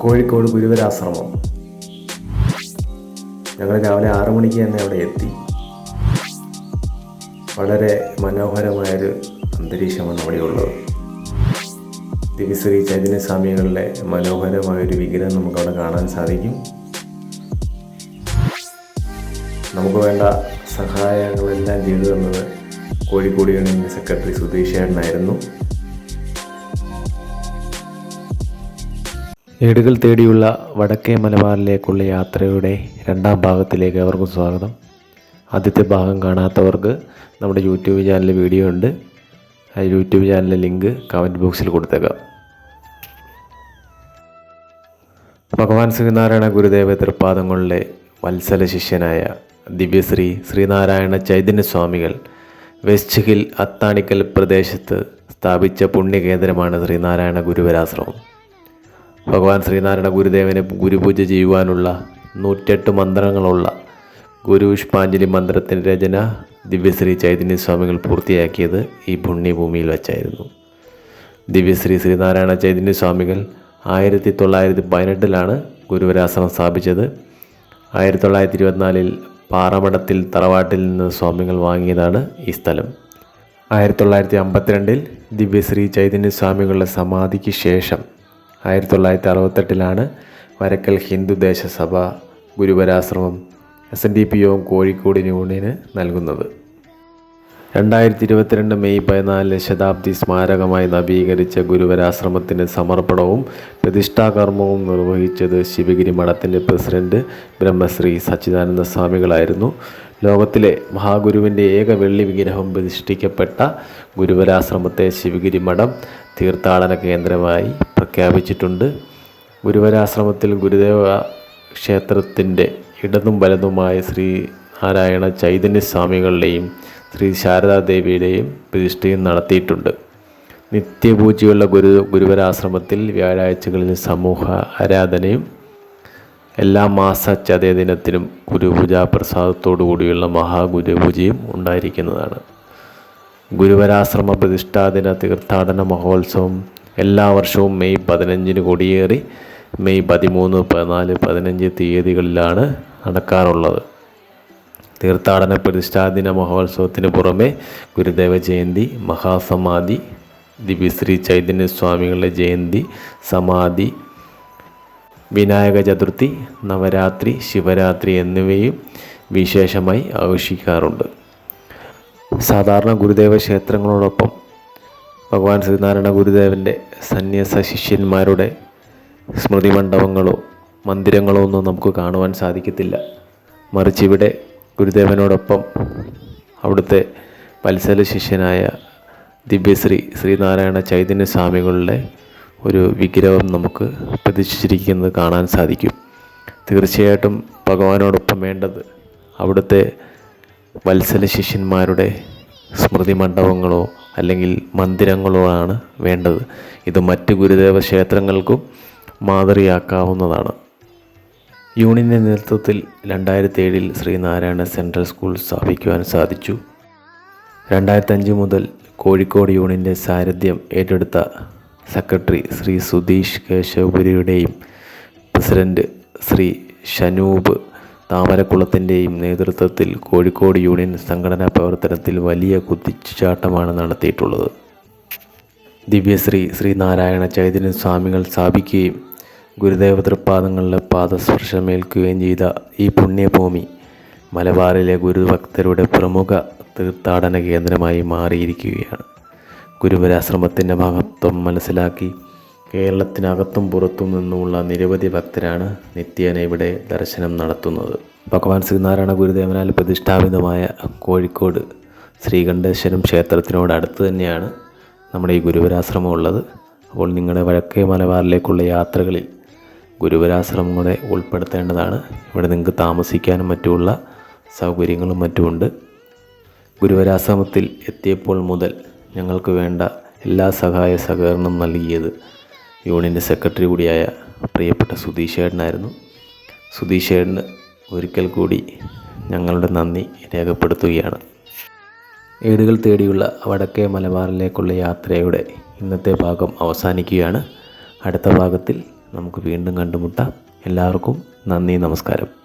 കോഴിക്കോട് ഗുരുവരാശ്രമം. ഞങ്ങൾ രാവിലെ ആറു മണിക്ക് തന്നെ അവിടെ എത്തി. വളരെ മനോഹരമായൊരു അന്തരീക്ഷമാണ് അവിടെയുള്ളത്. ദിവശ്രീ ചൈതന്യ സ്വാമികളുടെ മനോഹരമായൊരു വിഗ്രഹം നമുക്കവിടെ കാണാൻ സാധിക്കും. നമുക്ക് വേണ്ട സഹായങ്ങളെല്ലാം ചെയ്തു തന്നത് കോഴിക്കോട് യൂണിയൻ സെക്രട്ടറി സുധീഷ് ചേട്ടനായിരുന്നു. ഏടുകൾ തേടിയുള്ള വടക്കേ മലബാറിലേക്കുള്ള യാത്രയുടെ രണ്ടാം ഭാഗത്തിലേക്ക് അവർക്കും സ്വാഗതം. ആദ്യത്തെ ഭാഗം കാണാത്തവർക്ക് നമ്മുടെ യൂട്യൂബ് ചാനലിൽ വീഡിയോ ഉണ്ട്. ആ യൂട്യൂബ് ചാനലിലെ ലിങ്ക് കമന്റ് ബോക്സിൽ കൊടുത്തേക്കാം. ഭഗവാൻ ശ്രീനാരായണ ഗുരുദേവ തൃപ്പാദങ്ങളുടെ വത്സല ശിഷ്യനായ ദിവ്യശ്രീ ശ്രീനാരായണ ചൈതന്യ സ്വാമികൾ വെസ്റ്റ് ഹിൽ അത്താണിക്കൽ പ്രദേശത്ത് സ്ഥാപിച്ച പുണ്യകേന്ദ്രമാണ് ശ്രീനാരായണ ഗുരുവരാശ്രമം. ഭഗവാൻ ശ്രീനാരായണ ഗുരുദേവനെ ഗുരുപൂജ ചെയ്യുവാനുള്ള നൂറ്റെട്ട് മന്ത്രങ്ങളുള്ള ഗുരുപുഷ്പാഞ്ജലി മന്ത്രത്തിന്റെ രചന ദിവ്യശ്രീ ചൈതന്യ സ്വാമികൾ പൂർത്തിയാക്കിയത് ഈ പുണ്യഭൂമിയിൽ വച്ചായിരുന്നു. ദിവ്യശ്രീ ശ്രീനാരായണ ചൈതന്യ സ്വാമികൾ ആയിരത്തി തൊള്ളായിരത്തി പതിനെട്ടിലാണ് ഗുരുവരാശ്രമം സ്ഥാപിച്ചത്. ആയിരത്തി തൊള്ളായിരത്തി ഇരുപത്തിനാലിൽ പാറമടത്തിൽ തറവാട്ടിൽ നിന്ന് സ്വാമികൾ വാങ്ങിയതാണ് ഈ സ്ഥലം. ആയിരത്തി തൊള്ളായിരത്തി അമ്പത്തിരണ്ടിൽ ദിവ്യശ്രീ ചൈതന്യ സ്വാമികളുടെ സമാധിക്ക് ശേഷം ആയിരത്തി തൊള്ളായിരത്തി അറുപത്തെട്ടിലാണ് Varakkal Hindu Deshasabha Guruvarashramam S N D P O Kozhikode യൂണിയന് നൽകുന്നത്. രണ്ടായിരത്തി ഇരുപത്തിരണ്ട് മെയ് പതിനാലിന് ശതാബ്ദി സ്മാരകമായി നവീകരിച്ച ഗുരുവരാശ്രമത്തിന് സമർപ്പണവും പ്രതിഷ്ഠാകർമ്മവും നിർവഹിച്ചത് ശിവഗിരി മഠത്തിന്റെ പ്രസിഡന്റ് ബ്രഹ്മശ്രീ സച്ചിദാനന്ദ സ്വാമികളായിരുന്നു ലോകത്തിലെ മഹാഗുരുവിന്റെ ഏക വെള്ളി വിഗ്രഹം പ്രതിഷ്ഠിക്കപ്പെട്ട ഗുരുവരാശ്രമത്തെ ശിവഗിരി മഠം തീർത്ഥാടന കേന്ദ്രമായി പ്രഖ്യാപിച്ചിട്ടുണ്ട്. ഗുരുവരാശ്രമത്തിൽ ഗുരുദേവ ക്ഷേത്രത്തിന്റെ ഇടതും വലതുമായ ശ്രീ നാരായണ ചൈതന്യസ്വാമികളുടെയും ശ്രീ ശാരദാദേവിയുടെയും പ്രതിഷ്ഠയും നടത്തിയിട്ടുണ്ട്. നിത്യപൂജയുള്ള ഗുരു ഗുരുവരാശ്രമത്തിൽ വ്യാഴാഴ്ചകളിൽ സമൂഹ ആരാധനയും എല്ലാ മാസ ചതയ ദിനത്തിനും ഗുരുപൂജാ പ്രസാദത്തോടു കൂടിയുള്ള മഹാഗുരുപൂജയും ഉണ്ടായിരിക്കുന്നതാണ്. ഗുരുവരാശ്രമ പ്രതിഷ്ഠാദിന തീർത്ഥാടന മഹോത്സവം എല്ലാ വർഷവും മെയ് പതിനഞ്ചിന് കൊടിയേറി മെയ് പതിമൂന്ന് പതിനാല് പതിനഞ്ച് തീയതികളിലാണ് നടക്കാറുള്ളത്. തീർത്ഥാടന പ്രതിഷ്ഠാദിന മഹോത്സവത്തിന് പുറമെ ഗുരുദേവ ജയന്തി മഹാസമാധി ദിവ്യശ്രീ ചൈതന്യ സ്വാമികളുടെ ജയന്തി സമാധി വിനായക ചതുർത്ഥി നവരാത്രി ശിവരാത്രി എന്നിവയും വിശേഷമായി ആഘോഷിക്കാറുണ്ട്. സാധാരണ ഗുരുദേവ ക്ഷേത്രങ്ങളോടൊപ്പം ഭഗവാൻ ശ്രീനാരായണ ഗുരുദേവന്റെ സന്യാസ ശിഷ്യന്മാരുടെ സ്മൃതി മണ്ഡപങ്ങളോ മന്ദിരങ്ങളോ ഒന്നും നമുക്ക് കാണുവാൻ സാധിക്കത്തില്ല. മറിച്ച് ഇവിടെ ഗുരുദേവനോടൊപ്പം അവിടുത്തെ വത്സല ശിഷ്യനായ ദിവ്യശ്രീ ശ്രീനാരായണ ചൈതന്യ സ്വാമികളുടെ ഒരു വിഗ്രഹം നമുക്ക് പ്രതിഷ്ഠിച്ചിരിക്കുന്നത് കാണാൻ സാധിക്കും. തീർച്ചയായിട്ടും ഭഗവാനോടൊപ്പം വേണ്ടത് അവിടുത്തെ വത്സല ശിഷ്യന്മാരുടെ സ്മൃതി മണ്ഡപങ്ങളോ അല്ലെങ്കിൽ മന്ദിരങ്ങളോ ആണ് വേണ്ടത്. ഇത് മറ്റ് ഗുരുദേവ ക്ഷേത്രങ്ങൾക്കും മാതൃയാക്കാവുന്നതാണ് യൂണിയന്റെ നേതൃത്വത്തിൽ രണ്ടായിരത്തി ഏഴിൽ ശ്രീനാരായണ സെൻട്രൽ സ്കൂൾ സ്ഥാപിക്കുവാൻ സാധിച്ചു. രണ്ടായിരത്തഞ്ച് മുതൽ കോഴിക്കോട് യൂണിയന്റെ സാരഥ്യം ഏറ്റെടുത്ത സെക്രട്ടറി ശ്രീ സുധീഷ് കേശവപുരിയുടെയും പ്രസിഡന്റ് ശ്രീ ഷനൂബ് താമരക്കുളത്തിന്റെയും നേതൃത്വത്തിൽ കോഴിക്കോട് യൂണിയൻ സംഘടനാ പ്രവർത്തനത്തിൽ വലിയ കുതിച്ചുചാട്ടമാണ് നടത്തിയിട്ടുള്ളത്. ദിവ്യശ്രീ ശ്രീനാരായണ ചൈതന്യ സ്വാമികൾ സ്ഥാപിക്കുകയും ഗുരുദേവ തൃപ്പാദങ്ങളുടെ പാദസ്പർശമേൽക്കുകയും ചെയ്ത ഈ പുണ്യഭൂമി മലബാറിലെ ഗുരുഭക്തരുടെ പ്രമുഖ തീർത്ഥാടന കേന്ദ്രമായി മാറിയിരിക്കുകയാണ്. ഗുരുവരാശ്രമത്തിന്റെ മഹത്വം മനസ്സിലാക്കി കേരളത്തിനകത്തും പുറത്തും നിന്നുമുള്ള നിരവധി ഭക്തരാണ് നിത്യേന ഇവിടെ ദർശനം നടത്തുന്നത്. ഭഗവാൻ ശ്രീനാരായണ ഗുരുദേവനാൽ പ്രതിഷ്ഠാപിതമായ കോഴിക്കോട് ശ്രീകണ്ഠേശ്വരം ക്ഷേത്രത്തിനോട് അടുത്ത് തന്നെയാണ് നമ്മുടെ ഈ ഗുരുവരാശ്രമം ഉള്ളത്. അപ്പോൾ നിങ്ങളുടെ വഴക്കേ മലബാറിലേക്കുള്ള യാത്രകളിൽ ഗുരുവരാശ്രമം കൂടെ ഉൾപ്പെടുത്തേണ്ടതാണ്. ഇവിടെ നിങ്ങൾക്ക് താമസിക്കാനും മറ്റുമുള്ള സൗകര്യങ്ങളും മറ്റുമുണ്ട്. ഗുരുവരാശ്രമത്തിൽ എത്തിയപ്പോൾ മുതൽ ഞങ്ങൾക്ക് വേണ്ട എല്ലാ സഹായ സഹകരണം നൽകിയത് യൂണിയന്റെ സെക്രട്ടറി കൂടിയായ പ്രിയപ്പെട്ട സുധീഷേട്ടനായിരുന്നു. സുധീഷേട്ടന് ഒരിക്കൽ കൂടി ഞങ്ങളുടെ നന്ദി രേഖപ്പെടുത്തുകയാണ്. ഏടുകൾ തേടിയുള്ള വടക്കേ മലബാറിലേക്കുള്ള യാത്രയുടെ ഇന്നത്തെ ഭാഗം അവസാനിക്കുകയാണ്. അടുത്ത ഭാഗത്തിൽ നമുക്ക് വീണ്ടും കണ്ടുമുട്ടാം. എല്ലാവർക്കും നന്ദി നമസ്കാരം.